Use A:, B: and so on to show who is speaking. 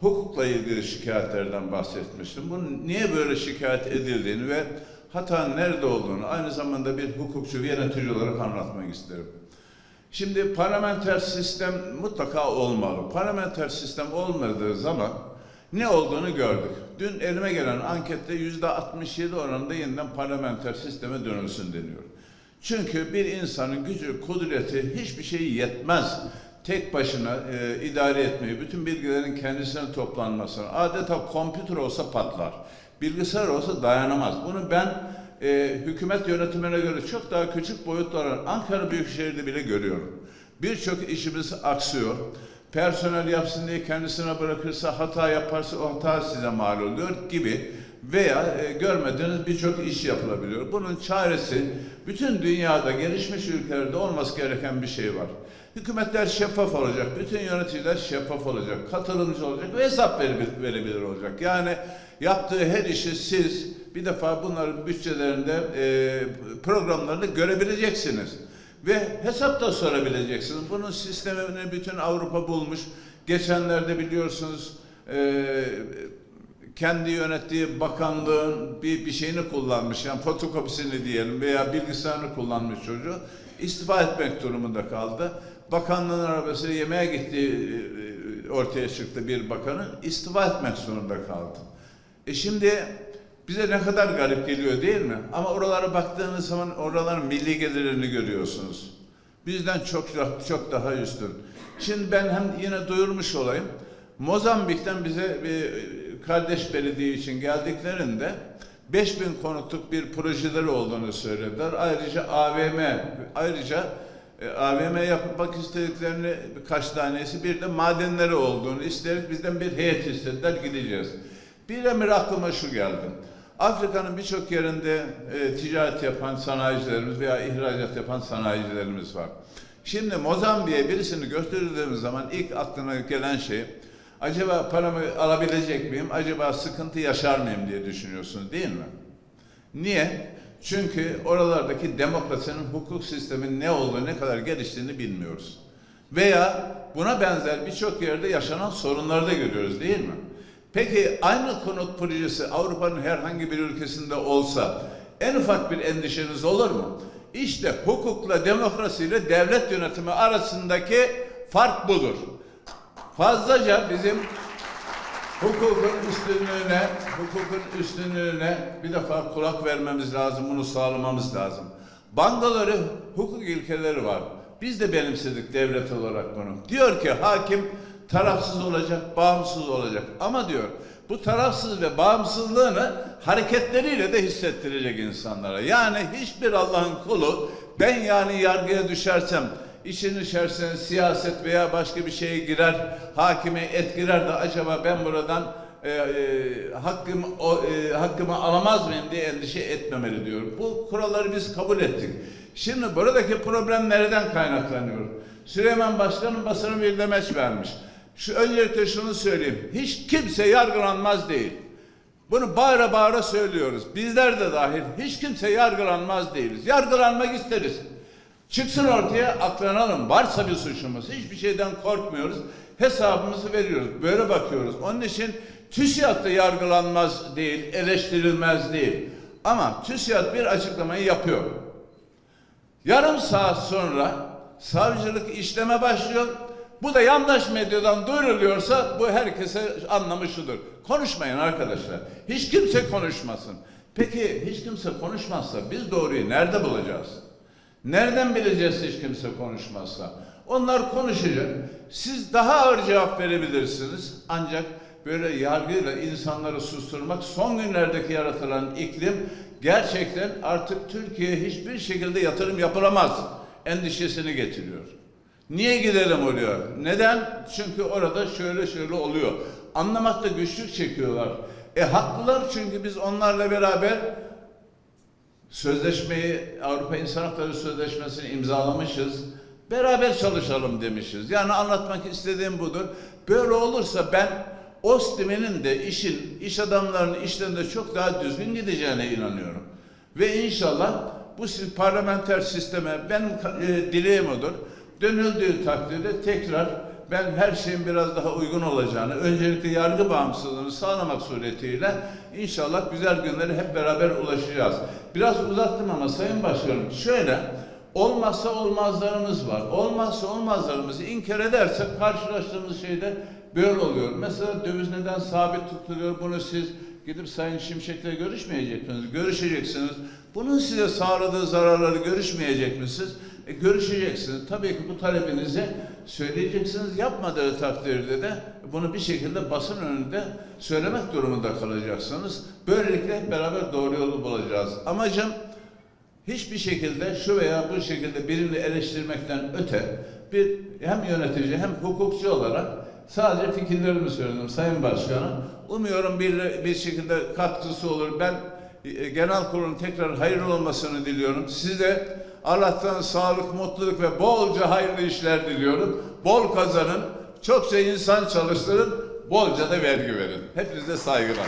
A: hukukla ilgili şikayetlerden bahsetmiştim. Bunun niye böyle şikayet edildiğini ve hatanın nerede olduğunu aynı zamanda bir hukukçu, bir yönetici olarak anlatmak isterim. Şimdi parlamenter sistem mutlaka olmalı. Parlamenter sistem olmadığı zaman ne olduğunu gördük. Dün elime gelen ankette yüzde 67 oranında yeniden parlamenter sisteme dönülsün deniyor. Çünkü bir insanın gücü, kudreti hiçbir şey yetmez. Tek başına e, idare etmeyi, bütün bilgilerin kendisine toplanmasına, adeta kompütür olsa patlar. Bilgisayar olsa dayanamaz. Bunu ben e, hükümet yönetimine göre çok daha küçük boyutlar Ankara Büyükşehir'de bile görüyorum. Birçok işimiz aksıyor. Personel yapsın diye kendisine bırakırsa, hata yaparsa o hata size mal oluyor gibi veya e, görmediğiniz birçok iş yapılabiliyor. Bunun çaresi bütün dünyada gelişmiş ülkelerde olması gereken bir şey var. Hükümetler şeffaf olacak, bütün yöneticiler şeffaf olacak, katılımcı olacak ve hesap verebilir, verebilir olacak. Yani yaptığı her işi siz bir defa bunların bütçelerinde e, programlarını görebileceksiniz ve hesap da sorabileceksiniz. Bunun sistemini bütün Avrupa bulmuş. Geçenlerde biliyorsunuz e, kendi yönettiği bakanlığın bir, bir şeyini kullanmış. Yani fotokopisini diyelim veya bilgisayarını kullanmış çocuğu. istifa etmek durumunda kaldı. Bakanlığın arabasıyla yemeğe gittiği e, ortaya çıktı bir bakanın. istifa etmek zorunda kaldı. E şimdi bize ne kadar garip geliyor değil mi? Ama oralara baktığınız zaman oraların milli gelirlerini görüyorsunuz. Bizden çok, çok daha üstün. Şimdi ben hem yine duyurmuş olayım. Mozambik'ten bize bir kardeş belediye için geldiklerinde 5000 konutluk bir projeleri olduğunu söylediler. Ayrıca AVM, ayrıca e, AVM yapmak istediklerini birkaç tanesi bir de madenleri olduğunu isteyerek bizden bir heyet istediler gideceğiz. Bir emir aklıma şu geldi. Afrika'nın birçok yerinde e, ticaret yapan sanayicilerimiz veya ihracat yapan sanayicilerimiz var. Şimdi Mozambik'e birisini götürdüğümüz zaman ilk aklına gelen şey acaba paramı alabilecek miyim? Acaba sıkıntı yaşar mıyım diye düşünüyorsunuz değil mi? Niye? Çünkü oralardaki demokrasinin hukuk sisteminin ne olduğu, ne kadar geliştiğini bilmiyoruz. Veya buna benzer birçok yerde yaşanan sorunları da görüyoruz değil mi? Peki aynı konut projesi Avrupa'nın herhangi bir ülkesinde olsa en ufak bir endişeniz olur mu? İşte hukukla demokrasiyle devlet yönetimi arasındaki fark budur. Fazlaca bizim hukukun üstünlüğüne, hukukun üstünlüğüne bir defa kulak vermemiz lazım, bunu sağlamamız lazım. Bangaları hukuk ilkeleri var. Biz de benimsedik devlet olarak bunu. Diyor ki hakim tarafsız olacak, bağımsız olacak. Ama diyor bu tarafsız ve bağımsızlığını hareketleriyle de hissettirecek insanlara. Yani hiçbir Allah'ın kulu ben yani yargıya düşersem işin içerisine siyaset veya başka bir şeye girer, hakime etkiler de acaba ben buradan e, e, hakkım, o, e, hakkımı alamaz mıyım diye endişe etmemeli diyor. Bu kuralları biz kabul ettik. Şimdi buradaki problem nereden kaynaklanıyor? Süleyman Başkan'ın basına bir demeç vermiş. Şu öncelikle şunu söyleyeyim. Hiç kimse yargılanmaz değil. Bunu bağıra bağıra söylüyoruz. Bizler de dahil hiç kimse yargılanmaz değiliz. Yargılanmak isteriz. Çıksın ortaya aklanalım. Varsa bir suçumuz. Hiçbir şeyden korkmuyoruz. Hesabımızı veriyoruz. Böyle bakıyoruz. Onun için TÜSİAD da yargılanmaz değil, eleştirilmez değil. Ama TÜSİAD bir açıklamayı yapıyor. Yarım saat sonra savcılık işleme başlıyor. Bu da yandaş medyadan duyuruluyorsa bu herkese anlamı şudur. Konuşmayın arkadaşlar. Hiç kimse konuşmasın. Peki hiç kimse konuşmazsa biz doğruyu nerede bulacağız? Nereden bileceğiz hiç kimse konuşmazsa? Onlar konuşacak. Siz daha ağır cevap verebilirsiniz. Ancak böyle yargıyla insanları susturmak son günlerdeki yaratılan iklim gerçekten artık Türkiye'ye hiçbir şekilde yatırım yapılamaz endişesini getiriyor. Niye gidelim oraya? Neden? Çünkü orada şöyle şöyle oluyor. Anlamakta güçlük çekiyorlar. E haklılar çünkü biz onlarla beraber sözleşmeyi Avrupa İnsan Hakları Sözleşmesi'ni imzalamışız. Beraber çalışalım demişiz. Yani anlatmak istediğim budur. Böyle olursa ben OSTİM'in de işin, iş adamlarının işlerinde çok daha düzgün gideceğine inanıyorum. Ve inşallah bu parlamenter sisteme benim e, dileğim odur. Dönüldüğü takdirde tekrar ben her şeyin biraz daha uygun olacağını, öncelikle yargı bağımsızlığını sağlamak suretiyle inşallah güzel günlere hep beraber ulaşacağız. Biraz uzattım ama Sayın Başkanım şöyle olmazsa olmazlarımız var. Olmazsa olmazlarımızı inkar edersek karşılaştığımız şeyde böyle oluyor. Mesela döviz neden sabit tutuluyor? Bunu siz gidip Sayın Şimşek'le görüşmeyecek misiniz? Görüşeceksiniz. Bunun size sağladığı zararları görüşmeyecek misiniz? E, görüşeceksiniz. Tabii ki bu talebinizi söyleyeceksiniz. Yapmadığı takdirde de bunu bir şekilde basın önünde söylemek durumunda kalacaksınız. Böylelikle hep beraber doğru yolu bulacağız. Amacım hiçbir şekilde şu veya bu şekilde birini eleştirmekten öte bir hem yönetici hem hukukçu olarak sadece fikirlerimi söyledim Sayın Başkanım. Umuyorum bir, bir şekilde katkısı olur. Ben e, genel kurulun tekrar hayırlı olmasını diliyorum. Size Allah'tan sağlık, mutluluk ve bolca hayırlı işler diliyorum. Bol kazanın, çokça insan çalıştırın, bolca da vergi verin. Hepinize saygılar.